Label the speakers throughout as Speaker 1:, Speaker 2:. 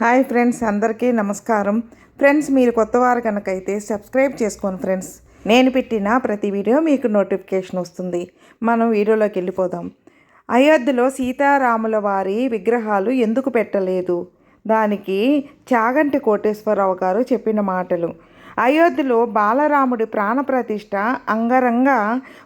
Speaker 1: Hi friends అందరికీ నమస్కారం. Friends మీరు కొత్త వారు కనుక అయితే సబ్స్క్రైబ్ చేసుకోండి ఫ్రెండ్స్. నేను పెట్టిన ప్రతి వీడియో మీకు నోటిఫికేషన్ వస్తుంది. మనం వీడియోలోకి వెళ్ళిపోదాం. అయోధ్యలో సీతారాముల వారి విగ్రహాలు ఎందుకు పెట్టలేదు? దానికి చాగంటి కోటేశ్వరరావు గారు చెప్పిన మాటలు. అయోధ్యలో బాలరాముడి ప్రాణప్రతిష్ఠ అంగరంగ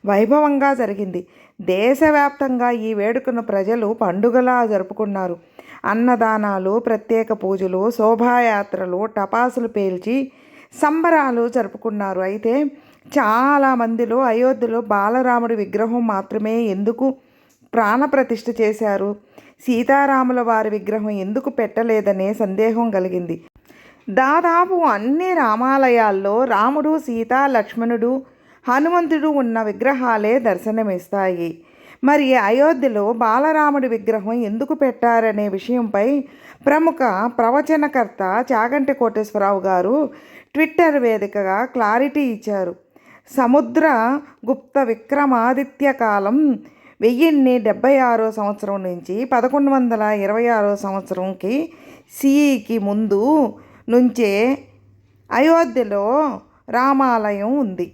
Speaker 1: వైభవంగా జరిగింది. దేశవ్యాప్తంగా ఈ వేడుకను ప్రజలు పండుగలా జరుపుకున్నారు. అన్నదానాలు ప్రత్యేక పూజలు శోభాయాత్రలు టపాసులు పేల్చి సంబరాలు జరుపుకున్నారు. అయితే చాలా మందిలో అయోధ్యలో బాలరాముడి విగ్రహం మాత్రమే ఎందుకు ప్రాణప్రతిష్ఠ చేశారు? సీతారాముల వారి విగ్రహం ఎందుకు పెట్టలేదనే సందేహం కలిగింది. దాదాపు అన్ని రామాలయాల్లో రాముడు సీత లక్ష్మణుడు హనుమంతుడు ఉన్న విగ్రహాలే దర్శనమిస్తాయి. మరి అయోధ్యలో బాలరాముడి విగ్రహం ఎందుకు పెట్టారనే విషయంపై ప్రముఖ ప్రవచనకర్త చాగంటి కోటేశ్వరరావు గారు ట్విట్టర్ వేదికగా క్లారిటీ ఇచ్చారు. సముద్ర గుప్త విక్రమాదిత్య కాలం వెయ్యిన్ని డెబ్బై ఆరో సంవత్సరం నుంచి పదకొండు వందల ఇరవై ఆరో సంవత్సరంకి సిఈకి ముందు నుంచే అయోధ్యలో రామాలయం ఉంది.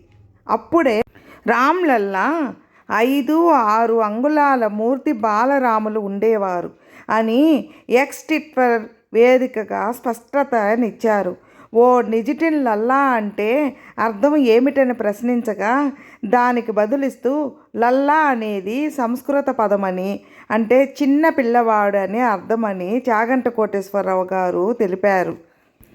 Speaker 1: అప్పుడే రామ్లల్లా ఐదు ఆరు అంగుళాల మూర్తి బాలరాములు ఉండేవారు అని ఎక్స్టిట్వర్ వేదికగా స్పష్టతనిచ్చారు ఓ నిజిటిన్ లల్లా అంటే అర్థం ఏమిటని ప్రశ్నించగా దానికి బదులిస్తూ లల్లా అనేది సంస్కృత పదమని అంటే చిన్న పిల్లవాడు అని అర్థమని చాగంట కోటేశ్వరరావు గారు తెలిపారు.